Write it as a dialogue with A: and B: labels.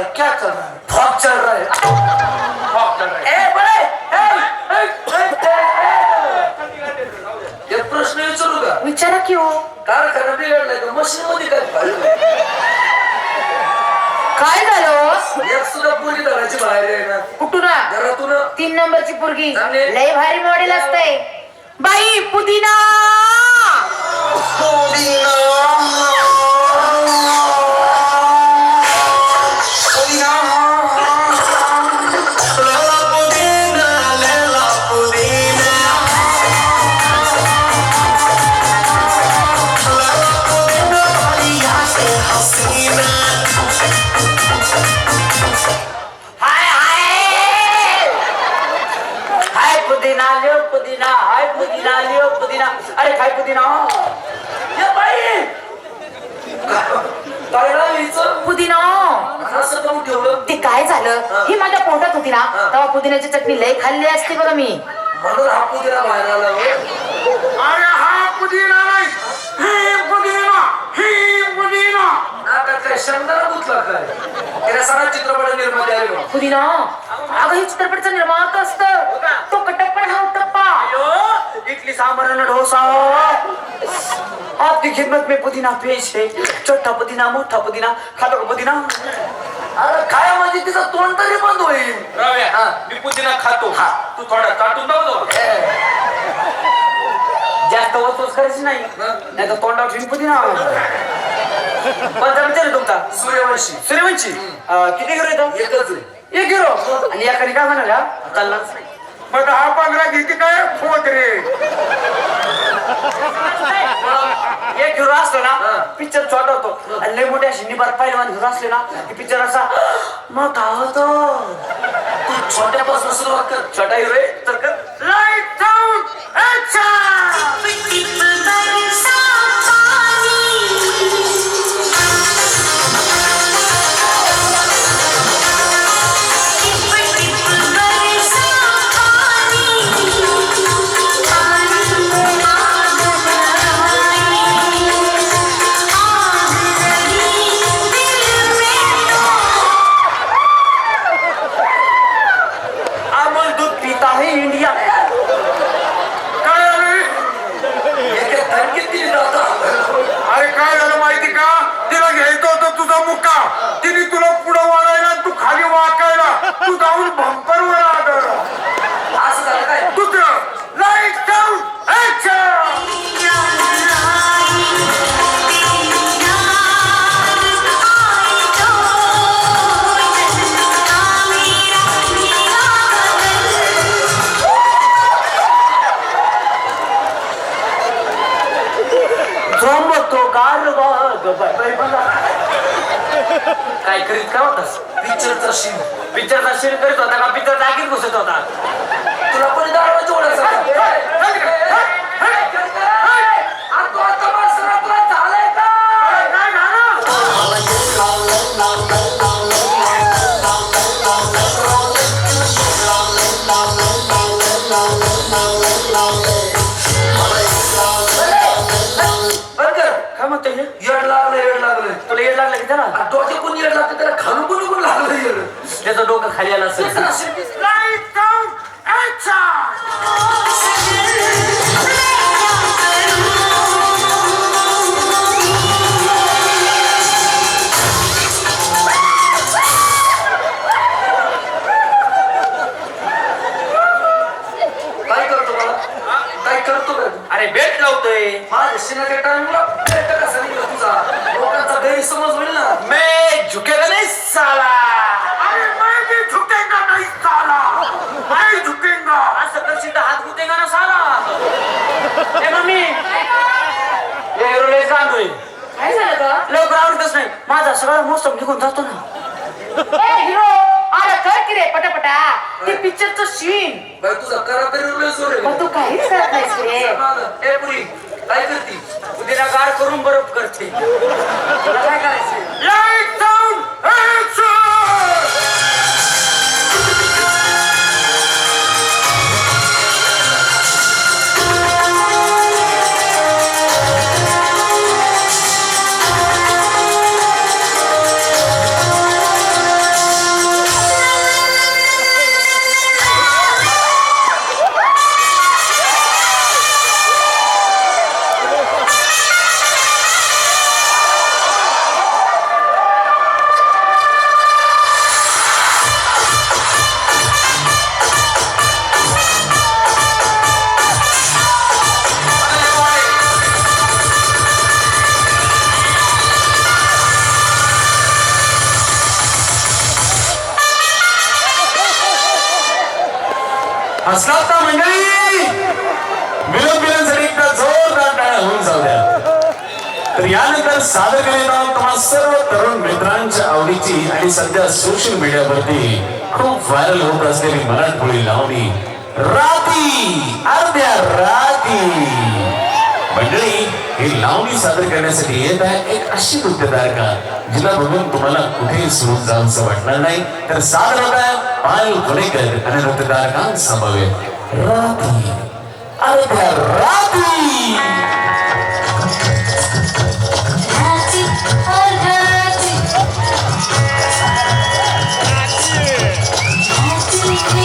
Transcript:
A: है क्या चल रहा है फॉक चल रहा है
B: फॉक चल रहा है.
A: ए बळे ए, ए, ए, ए. एक प्रश्न विचारू का
C: विचारा की हो
A: कारखाना बिघडलाय का मशीन मध्ये काय
C: काय झालं
A: एक सुद्धा पोरगी धराची बाहेर आहे ना
C: कुठून?
A: घरातून
C: तीन नंबरची पोरगी. लय भारी मॉडेल असते बाई पुदिना पुदिना लिओ पुदिना। अरे काय पुदिना
A: ये बाई! काय राहिलीचं
C: पुदिना
A: ठेवलं.
C: ते काय झालं? ही. माझ्या पोटात होती ना तेव्हा पुदिन्याची चटणी लय खाल्ली असती बघा मी.
A: म्हणून हा पुदिना बाहेर आला होय.
B: अरे हा पुदिना नाही ही पुदिना ही पुदिना.
A: नाकात काय शंकरा गुतला काय? त्याला सगळा चित्रपट निर्माते आले.
C: पुदिना अगं ही चित्रपटचा निर्माता असत. तो हा टप्पा इडली सांबर डोसा आपकी खिदमत में पुदीना पेश है छोटा पुदीना मोठा पुदीना का पुदीना.
A: अरे काय म्हणजे तिचं तोंड तरी बंद होईल. हा.
B: मी पुदिना खातो.
A: हा.
B: तू थोडा चाटून बघतो
C: जास्त वस्तूच करायची नाही. नाही तर तोंडावर ठेवून पुदीना कोणता विचार तुमचा?
A: सूर्यवंशी.
C: सूर्यवंशी? किती किलो येतो?
A: एकच.
C: एक किलो. आणि एकाने काय म्हणाला? चाललाच नाही.
B: मग हा पंधरा घेते काय फोत रे.
C: एक हिरो असतो ना. पिक्चर छोटा होतो. आणि लय मोठ्या अशी निबार पहिलवान हिरो असले ना की पिक्चर असा मोठा होतो?
A: तू छोट्यापासून सुरुवात कर.
C: छोटा हिरो आहे तर कर.
B: तुझा मुक्का तिने तुला पुढं वाढायला तू खाली वाकायला. तू जाऊन बंपर वर आदर
A: असं झालं काय?
B: दुसरं लाइट साऊंड ऍक्शन
C: झोंबतो गारवाग बाय बाय बघा. काय करीत का होतास?
A: पिक्चरचा सीन
C: पिक्चरचा सीन करीत होता का? पिक्चर जागीत घुसत होता.
A: तुला कोणी
C: दारवाची ओळख हे?
A: येड लागलं येड लागलं.
C: तुला येड लागलं की त्याला?
A: डोक्या कोण येड लागतं त्याला खालून कोणी कोण लागलं येड.
C: त्याचं डोकं खाली आलं असेल. बेट लावतोय
A: माझ्या शिनाच्या टाइमला पेट कसा निघला तुझा. लोकांचा गैरसमज होईल ना.
C: मैं झुकेगा नहीं साला.
B: अरे मैं भी झुकेगा नहीं साला? मैं झुकेगा
C: असं तर हात गुतेगा ना साला? ए मम्मी. ए रोले सांगतोय
D: काय झालं ग?
C: लवकर आवडतच नाही. माझा सगळा मोसम निघून जातो ना.
D: ए हिरो. की पटापटा. ते पिक्चरचं सीन
A: बाई तुझा करा तरी लय जोर आहे.
D: मग तू काहीच करत नाहीस रे.
A: ए पुरी काय करती?
C: उद्या गाड करून बरोबर करते. तुला काय करायचं
E: लाइट असतात ना मंडळी मिलन एकदा जोरदार टाळ्या होऊन जाऊ द्या तर यानंतर सादर करीत आहोत तुम्हा सर्व तरुण मित्रांच्या आवडीची आणि सध्या सोशल मीडियावरती खूप व्हायरल होत असलेली मराठमोळी लावणी राती अर्ध्या राती. मंडळी ही लावणी सादर करण्यासाठी येत आहे. एक अशी नृत्यतारका जिला बघून तुम्हाला कुठेही सोडून जाऊनच वाटणार नाही. तर सादर होत आहे पायल पुणेकर आणि नृत्यतारका राती अरे त्या